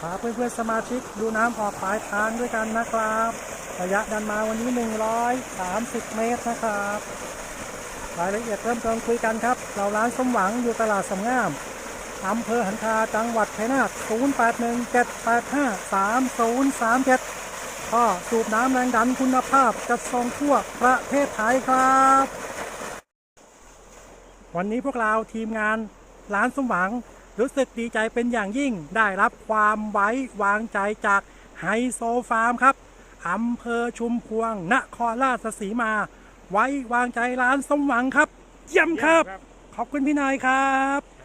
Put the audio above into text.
พาเพื่อนๆสมาชิกดูน้ำออกปลายทางด้วยกันนะครับ ระยะดันมาวันนี้ 130 เมตรนะครับรายละเอียดเพิ่มเติมคุยกันครับ เราร้านสมหวังอยู่ตลาดสำงามอำเภอหันคาจังหวัดชัยนาท0817853037ก็สูบน้ำแรงดันคุณภาพจัดส่งทั่วประเทศไทยครับ วันนี้พวกเราทีมงานร้านสมหวัง รู้สึกดีใจเป็นอย่างยิ่งได้รับความไว้วางใจจากไฮโซฟาร์มครับอำเภอชุมพวง นครราชสีมา ไว้วางใจร้านสมหวังครับ เยี่ยมครับ ขอบคุณพี่นายครับ